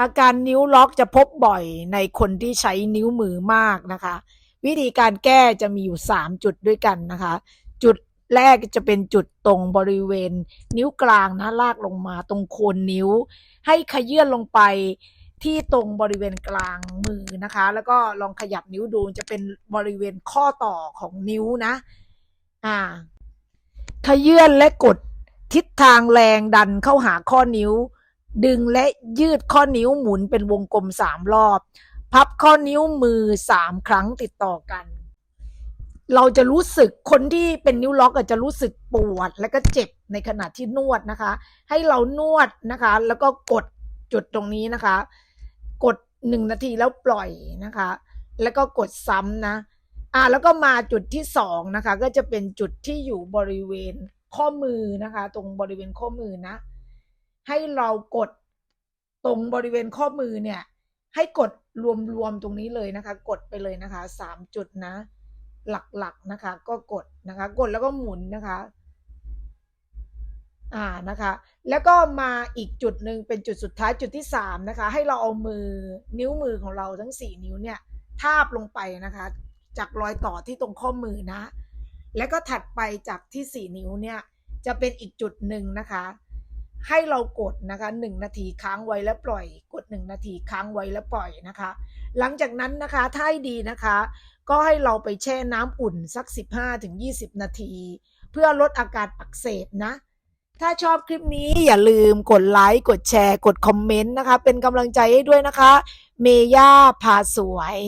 อาการนิ้วล็อกจะพบบ่อยในคนที่ใช้นิ้วมือมากนะคะ วิธีการแก้จะมีอยู่ 3 จุดด้วยกันนะคะ จุดแรกจะเป็นจุดตรงบริเวณ นิ้วกลางนะลากลงมาตรงโคนนิ้ว ให้ขยื่นลงไปที่ตรงบริเวณกลางมือนะคะ แล้วก็ลองขยับนิ้วดูจะเป็นบริเวณข้อต่อของนิ้วนะ อ่า ขยื่นและกดทิศทางแรงดันเข้าหาข้อนิ้ว ดึงและยืดข้อนิ้วหมุนเป็นวงกลมสามรอบ พับข้อนิ้วมือสามครั้งติดต่อกัน เราจะรู้สึกคนที่เป็นนิ้วล็อกอาจจะรู้สึกปวดและก็เจ็บในขณะที่นวดนะคะ ให้เรานวดนะคะ แล้วก็กดจุดตรงนี้นะคะ กดหนึ่งนาทีแล้วปล่อยนะคะ แล้วก็กดซ้ำนะอ่าแล้วก็มาจุดที่สองนะคะ ก็จะเป็นจุดที่อยู่บริเวณข้อมือนะคะ ตรงบริเวณข้อมือนะ ให้เรากดตรงบริเวณข้อมือเนี่ย ให้กดรวมๆตรงนี้เลยนะคะ กดไปเลยนะคะสามจุดนะ หลักๆนะคะ ก็กดนะคะ กดแล้วก็หมุนนะคะ อ่านะคะ แล้วก็มาอีกจุดหนึ่งเป็นจุดสุดท้ายจุดที่สามนะคะ ให้เราเอามือนิ้วมือของเราทั้งสี่นิ้วเนี่ย ทาบลงไปนะคะ จากรอยต่อที่ตรงข้อมือนะ แล้วก็ถัดไปจากที่สี่นิ้วเนี่ย จะเป็นอีกจุดหนึ่งนะคะ ให้เรากดนะคะหนึ่งนาทีค้างไว้แล้วปล่อย กดหนึ่งนาทีค้างไว้แล้วปล่อยนะคะ หลังจากนั้นนะคะถ้าให้ดีนะคะ ก็ให้เราไปแช่น้ำอุ่นสัก 15-20 นาที เพื่อลดอาการอักเสบนะ ถ้าชอบคลิปนี้อย่าลืมกดไลค์กดแชร์ กดคอมเมนต์นะคะ เป็นกำลังใจให้ด้วยนะคะ เมย่าพาสวย